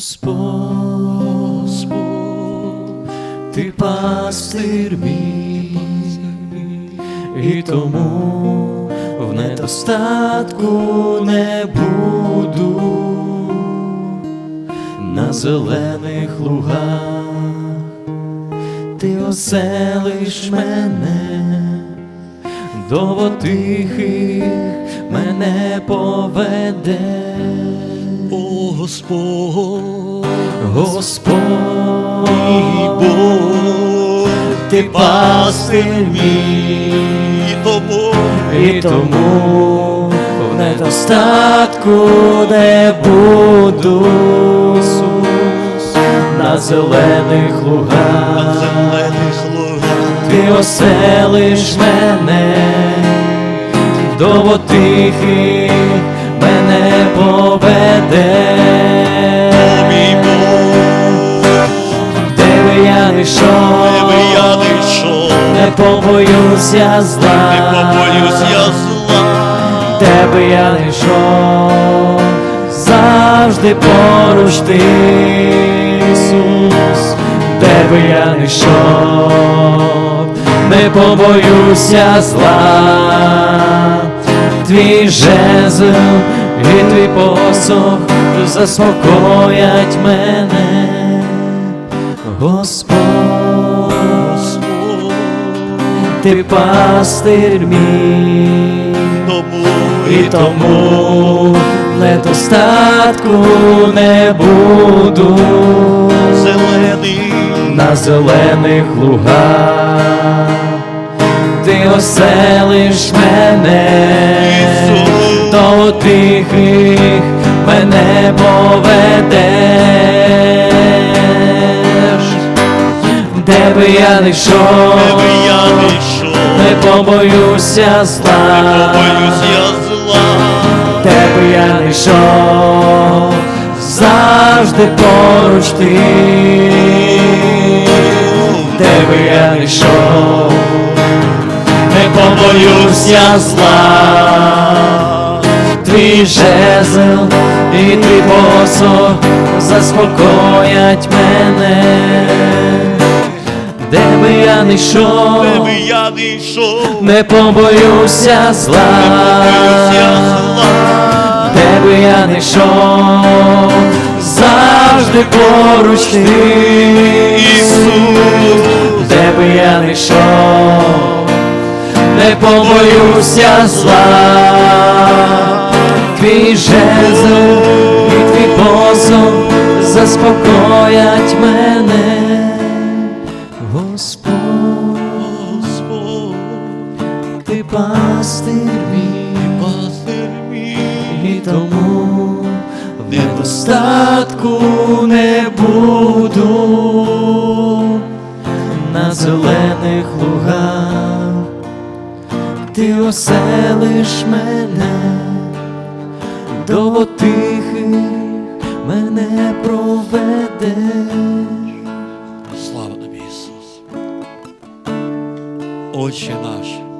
Господь, ти пастир мій, і тому в недостатку не буду на зелених лугах, ти оселиш мене, до тихих мене поведе. Господь, Господь, Бог, ти пастир мій, і тому і тому в недостатку не буду на зелених лугах, на зелених лугах. ти оселиш мене, до тихих мене поведе. Побоюся зла, не побоюсь я зла. де би я не йшов, завжди поруч ти, Ісус, де би я не йшов, не побоюся зла, твій жезл і твій посох заспокоять мене. Господь, ти пастир мій, тому і тому недостатку не буду. Зелений. На зелених лугах, ти оселиш мене, Ісус. до тихих мене поведеш, би я не йшов, де би я не йшов, не побоюся зла, не побоюсь я зла. де би я не йшов, завжди поруч ти, де би я не йшов, не побоюся зла, твій жезл і твій посох заспокоять мене, де би я не йшов, Де би я не йшов, не побоюся зла, зла. де би я не йшов, завжди поруч ти, Ісус, де би я не йшов, не побоюся зла, твій жезл і твій посох заспокоять мене, в недостатку не буду на зелених лугах, ти оселиш мене, до тихих мене проведеш. Слава тобі, Ісус. Отче наш,